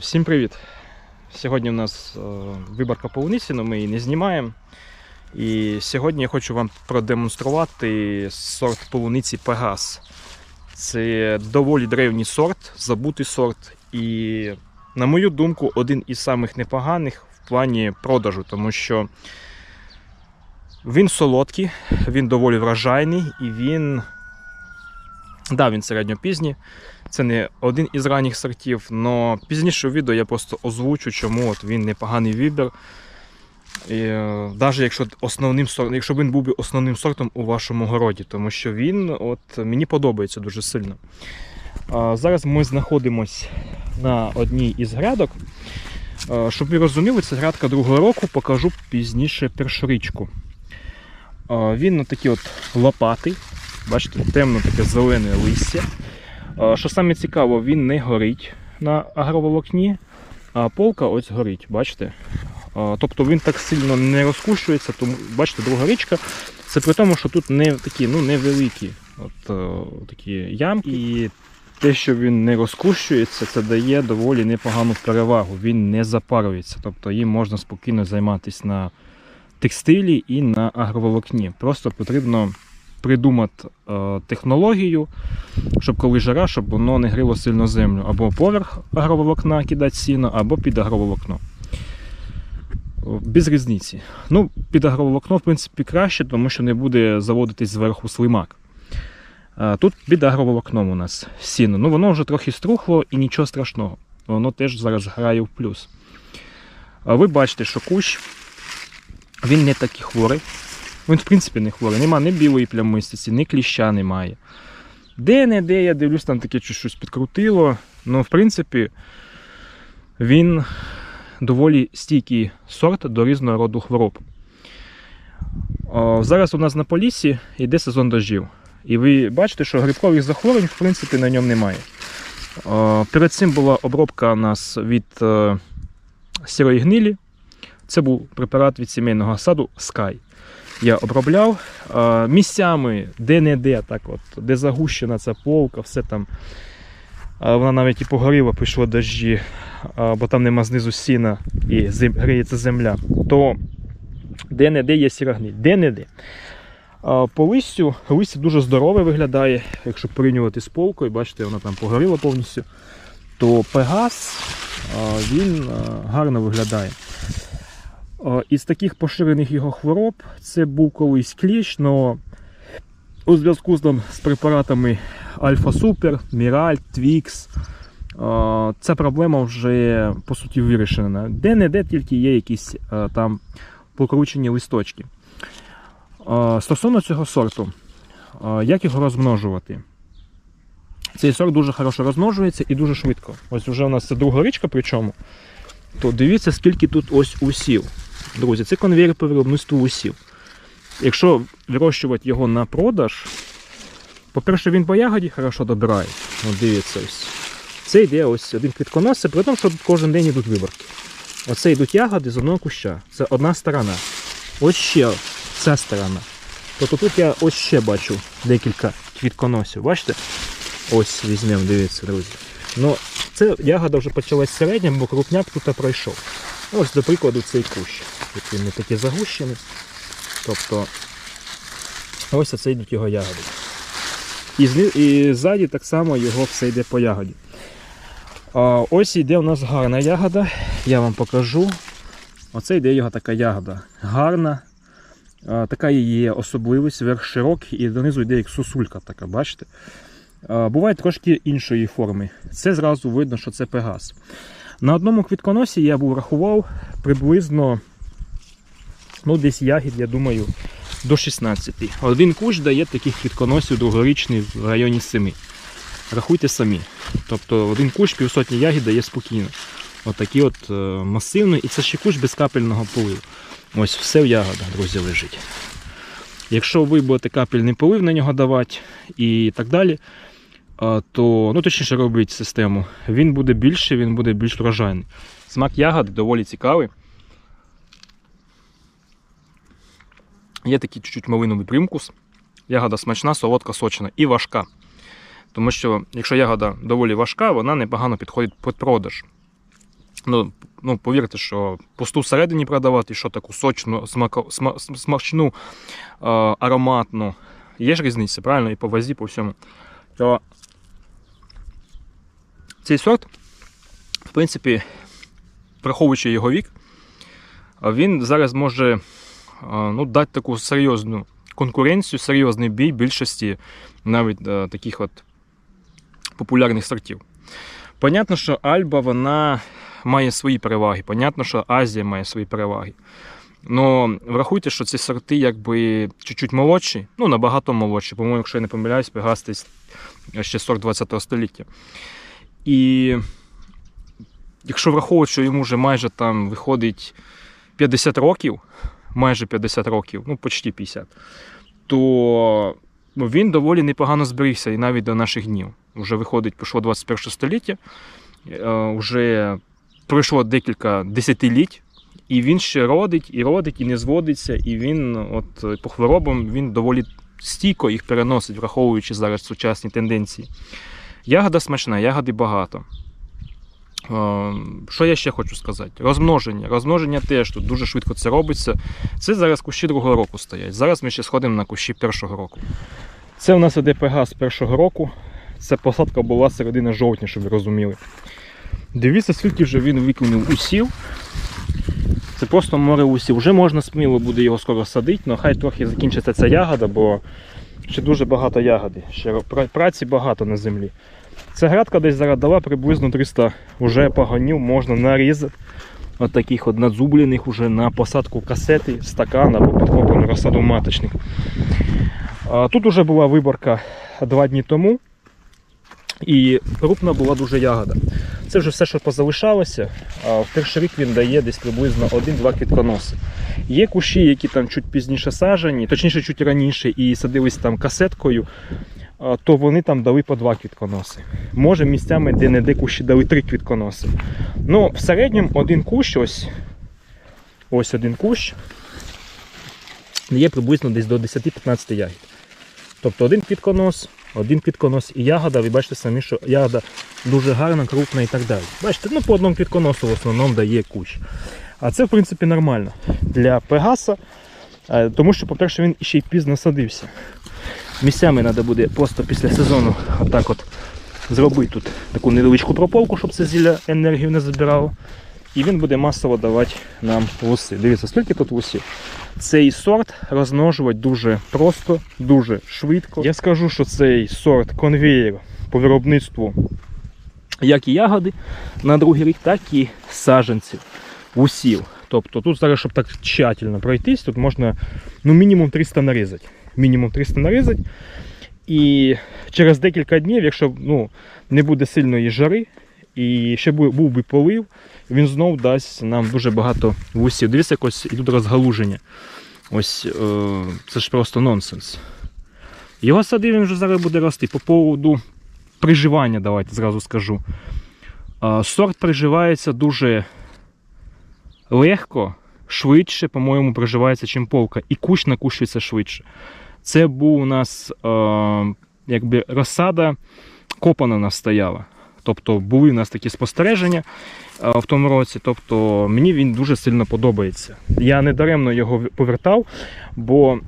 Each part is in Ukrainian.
Всім привіт! Сьогодні у нас е, виборка полуниці, але ми її не знімаємо. І сьогодні я хочу вам продемонструвати сорт полуниці Пегас. Це доволі древній сорт, забутий сорт. І, на мою думку, один із самих непоганих в плані продажу, тому що він солодкий, він доволі вражайний і він. Да, він середньопізній. Це не один із ранніх сортів, але пізніше у відео я просто озвучу, чому от він непоганий вибір. І, е, навіть якщо основним сортом, якщо він був би основним сортом у вашому городі, тому що він от, мені подобається дуже сильно. А, зараз ми знаходимося на одній із грядок. А, щоб ви розуміли, це грядка другого року, покажу пізніше першорічку. А, він такий от лопатий, бачите, темно таке зелене листя. А, Що саме цікаво, він не горить на агроволокні, а полка ось горить, бачите? Тобто він так сильно не розкущується, тому бачите, друга річка. Це при тому, що тут не такі ну, невеликі от, е, такі ямки. І те, що він не розкущується, це дає доволі непогану перевагу. Він не запарується. Тобто їм можна спокійно займатися на текстилі і на агроволокні. Просто потрібно придумати е, технологію, щоб коли жара, щоб воно не гріло сильно землю. Або поверх агроволокна кидати сіно, або під агроволокно. Без різниці. Ну, під агроволокно, в принципі, краще, тому що не буде заводитись зверху слимак. Тут під агроволокном у нас сіно. Ну, воно вже трохи струхло і нічого страшного. Воно теж зараз грає в плюс. Ви бачите, що кущ він не такий хворий. Він, в принципі, не хворий. Нема ні білої плямистості, ні кліща немає. Де-не-де, я дивлюсь, там таке щось підкрутило. Ну, в принципі, він доволі стійкий сорт до різного роду хвороб. О, зараз у нас на полісі йде сезон дождів. І ви бачите, що грибкових захворювань в принципі на ньому немає. О, перед цим була обробка у нас від е, сірої гнилі. Це був препарат від сімейного саду Sky. Я обробляв е, місцями, де-не-де, так от, де загущена ця полка, все там. Вона навіть і погоріла, пішло е, бо там нема знизу сіна і гріється земля. То де-не-де є сіра гниль. Де-не-де. По листю, листя дуже здорове виглядає, якщо порівнювати з полкою, бачите, вона там погоріла повністю, то пегас він гарно виглядає. А, Із таких поширених його хвороб це був колись кліщ, але у зв'язку з, з препаратами Альфа Супер, Міраль, Твікс. Ця проблема вже по суті вирішена. Де-не-де тільки є якісь там покручені листочки. Стосовно цього сорту, як його розмножувати? Цей сорт дуже хорошо розмножується і дуже швидко. Ось вже у нас це друга річка, причому. То дивіться, скільки тут ось усів. Друзі, це конвейер по виробництву усів. Якщо вирощувати його на продаж, по-перше, він по ягоді хорошо добирає. От дивіться ось. Це йде ось один квітконос, при тому, що кожен день йдуть виборки. Оце йдуть ягоди з одного куща. Це одна сторона. Ось ще ця сторона. Тобто тут я ось ще бачу декілька квітконосів. Бачите? Ось візьмемо, дивіться, друзі. Ну, це ягода вже почалась середня, бо крупняк тут пройшов. Ось, до прикладу, цей кущ. Тут він не такий загущений. Тобто ось оце йдуть його ягоди. І, і ззаді так само його все йде по ягоді. А, ось йде у нас гарна ягода, я вам покажу. Оце йде його така ягода. Гарна. А, така її особливість, верх широкий і донизу йде як сосулька така, бачите? А, буває трошки іншої форми. Це зразу видно, що це пегас. На одному квітконосі я був рахував приблизно ну, десь ягід, я думаю, до 16. Один кущ дає таких квітконосів другорічний в районі 7. Рахуйте самі. Тобто один кущ півсотні ягід дає спокійно. Отакий от, е, масивний. І це ще кущ без капельного поливу. Ось все в ягодах, друзі, лежить. Якщо ви будете капельний полив на нього давати і так далі, то ну, точніше робити систему, він буде більше, він буде більш врожайний. Смак ягод доволі цікавий. Є такий чуть-чуть малиновий примкус. Ягода смачна, солодка, сочна і важка. Тому що, якщо ягода доволі важка, вона непогано підходить під продаж. Ну, ну, повірте, що пусту всередині продавати, що таку сочну, смако, сма, смачну, е, ароматну. Є ж різниця, правильно? І по вазі, по всьому. То цей сорт, в принципі, враховуючи його вік, він зараз може ну, дати таку серйозну конкуренцію, серйозний бій більшості навіть е, таких от популярних сортів. Понятно, що Альба вона має свої переваги. Понятно, що Азія має свої переваги. Ну, врахуйте, що ці сорти якби чуть-чуть молодші, ну набагато молодші. По-моєму, якщо я не помиляюсь, Пегастий ще сорт 20 століття. І якщо враховувати, що йому вже майже там виходить 50 років, майже 50 років, ну почти 50, то ну, він доволі непогано зберігся і навіть до наших днів. Вже виходить, пішло 21 століття, е, вже пройшло декілька десятиліть, і він ще родить, і родить, і не зводиться, і він от по хворобам він доволі стійко їх переносить, враховуючи зараз сучасні тенденції. Ягода смачна, ягоди багато. Е, Що я ще хочу сказати? Розмноження. Розмноження теж тут дуже швидко це робиться. Це зараз кущі другого року стоять. Зараз ми ще сходимо на кущі першого року. Це у нас іде ПГ з першого року. Це посадка була середина жовтня, щоб ви розуміли. Дивіться, скільки вже він виконав усів. Це просто море усів. Вже можна сміло буде його скоро садити, але хай трохи закінчиться ця ягода, бо ще дуже багато ягоди. Ще праці багато на землі. Ця градка десь зараз дала приблизно 300 вже паганів можна нарізати. От таких от надзублених уже на посадку касети, стакан або підкопану розсаду маточник. Тут вже була виборка два дні тому. І крупна була дуже ягода. Це вже все, що позалишалося. В перший рік він дає десь приблизно 1-2 квітконоси. Є кущі, які там чуть пізніше саджені, точніше, чуть раніше, і садились там касеткою, то вони там дали по 2 квітконоси. Може, місцями де-не-де кущі дали 3 квітконоси. Ну, в середньому один кущ, ось, ось один кущ, дає приблизно десь до 10-15 ягід. Тобто один квітконос, один квітконос і ягода, ви бачите самі, що ягода дуже гарна, крупна і так далі. Бачите, ну по одному квітконосу в основному дає кущ. А це, в принципі, нормально для Пегаса, е, тому що, по-перше, він ще й пізно садився. Місцями треба буде просто після сезону отак от зробити тут таку невеличку прополку, щоб це зілля енергію не забирало. І він буде масово давати нам вуси. Дивіться, скільки тут вусів. Цей сорт розмножувати дуже просто, дуже швидко. Я скажу, що цей сорт конвеєр по виробництву як і ягоди на другий рік, так і саджанців, вусів. Тобто тут зараз, щоб так тщательно пройтись, тут можна ну, мінімум 300 нарізати. Мінімум 300 нарізати. І через декілька днів, якщо ну, не буде сильної жари, і ще був, би полив, він знов дасть нам дуже багато вусів. Дивіться, якось ідуть розгалуження. Ось е, це ж просто нонсенс. Його сади він вже зараз буде рости. По поводу приживання, давайте зразу скажу. Е, сорт приживається дуже легко, швидше, по-моєму, приживається, чим полка. І кущ накущується швидше. Це був у нас е, якби розсада копана у нас стояла. Тобто були у нас такі спостереження е, в тому році. Тобто мені він дуже сильно подобається. Я не даремно його повертав, бо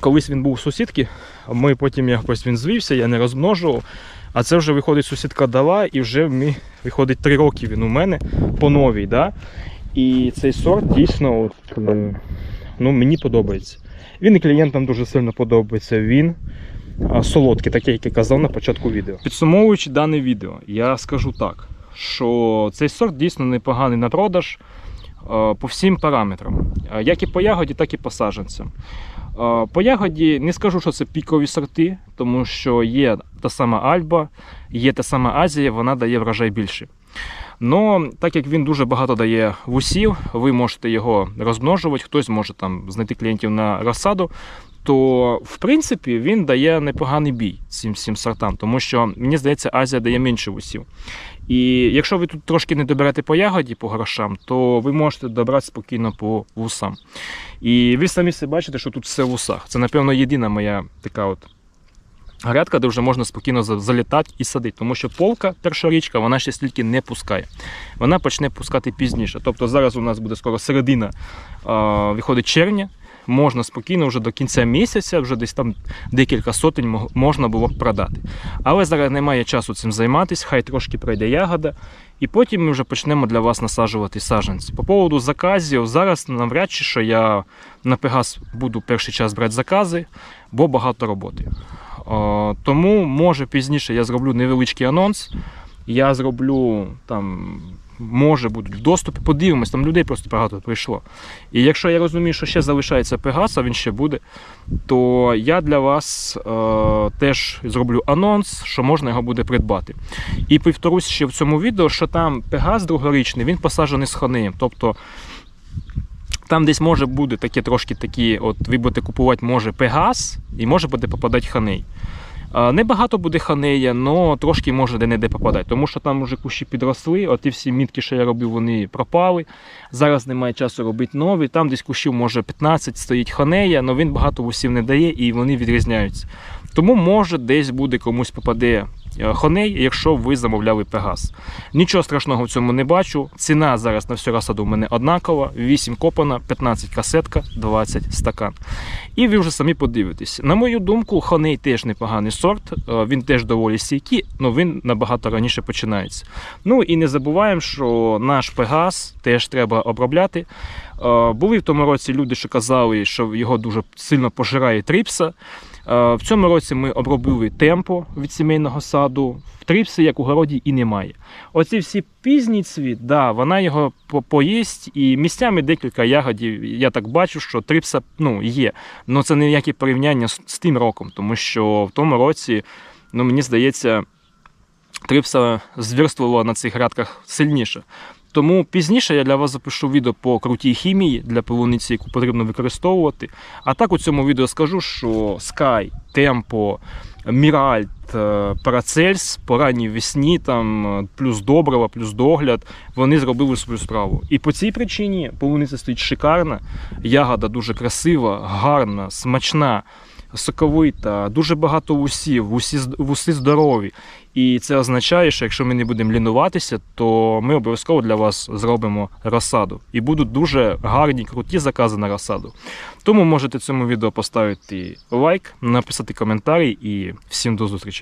колись він був у сусідки, ми потім якось він звівся, я не розмножував. А це вже виходить, сусідка дала, і вже ми, виходить три роки він у мене по новій. Да? І цей сорт дійсно от, е, ну, мені подобається. Він і клієнтам дуже сильно подобається. Він солодкий, так як я казав на початку відео. Підсумовуючи дане відео, я скажу так, що цей сорт дійсно непоганий на продаж е, по всім параметрам, Е, як і по ягоді, так і по саджанцям. Е, По ягоді не скажу, що це пікові сорти, тому що є та сама Альба, є та сама Азія, вона дає врожай більше. Но так як він дуже багато дає вусів, ви можете його розмножувати, хтось може там знайти клієнтів на розсаду, то в принципі він дає непоганий бій цим всім сортам, тому що мені здається, Азія дає менше вусів. І якщо ви тут трошки не доберете по ягоді, по грошам, то ви можете добрати спокійно по вусам. І ви самі все бачите, що тут все в вусах. Це, напевно, єдина моя така от грядка, де вже можна спокійно залітати і садити. Тому що полка, перша річка, вона ще стільки не пускає. Вона почне пускати пізніше. Тобто зараз у нас буде скоро середина а, виходить червня. Можна спокійно вже до кінця місяця, вже десь там декілька сотень можна було б продати. Але зараз немає часу цим займатися, хай трошки пройде ягода, і потім ми вже почнемо для вас насаджувати саджанці. По поводу заказів, зараз навряд чи що я на Пегас буду перший час брати закази, бо багато роботи. О, тому, може, пізніше я зроблю невеличкий анонс. Я зроблю там, може будуть в доступі, подивимось, там людей просто багато прийшло. І якщо я розумію, що ще залишається Пегас, а він ще буде, то я для вас е, теж зроблю анонс, що можна його буде придбати. І повторюсь ще в цьому відео, що там Пегас другорічний, він посаджений з хонеєм. Тобто там десь може буде таке трошки такі, от ви будете купувати може Пегас і може буде попадати ханей. Небагато буде ханея, але трошки може де-не-де попадати, тому що там вже кущі підросли, от всі мітки, що я робив, вони пропали. Зараз немає часу робити нові. Там десь кущів може 15 стоїть ханея, але він багато вусів не дає і вони відрізняються. Тому може десь буде комусь попаде е, хоней, якщо ви замовляли Пегас. Нічого страшного в цьому не бачу. Ціна зараз на всю розсаду в мене однакова: 8 копана, 15 касетка, 20 стакан. І ви вже самі подивитесь. На мою думку, хоней теж непоганий сорт, е, він теж доволі стійкий, але він набагато раніше починається. Ну і не забуваємо, що наш Пегас теж треба обробляти. Е, Були в тому році люди, що казали, що його дуже сильно пожирає тріпса. Е, В цьому році ми обробили темпо від сімейного саду. В тріпси, як у городі, і немає. Оці всі пізній цвіт, да, вона його поїсть, і місцями декілька ягодів. Я так бачу, що трипса ну, є. Але це ніяке порівняння з, тим роком, тому що в тому році, ну, мені здається, трипса звірствувала на цих грядках сильніше. Тому пізніше я для вас запишу відео по крутій хімії для полуниці, яку потрібно використовувати. А так у цьому відео скажу, що Sky, Tempo, Міральт, Парацельс по ранній весні, там, е, плюс добрива, плюс догляд, вони зробили свою справу. І по цій причині полуниця стоїть шикарна, ягода дуже красива, гарна, смачна. Соковита, дуже багато вусів, вусі, вуси здорові. І це означає, що якщо ми не будемо лінуватися, то ми обов'язково для вас зробимо розсаду. І будуть дуже гарні, круті закази на розсаду. Тому можете цьому відео поставити лайк, написати коментарі і всім до зустрічі.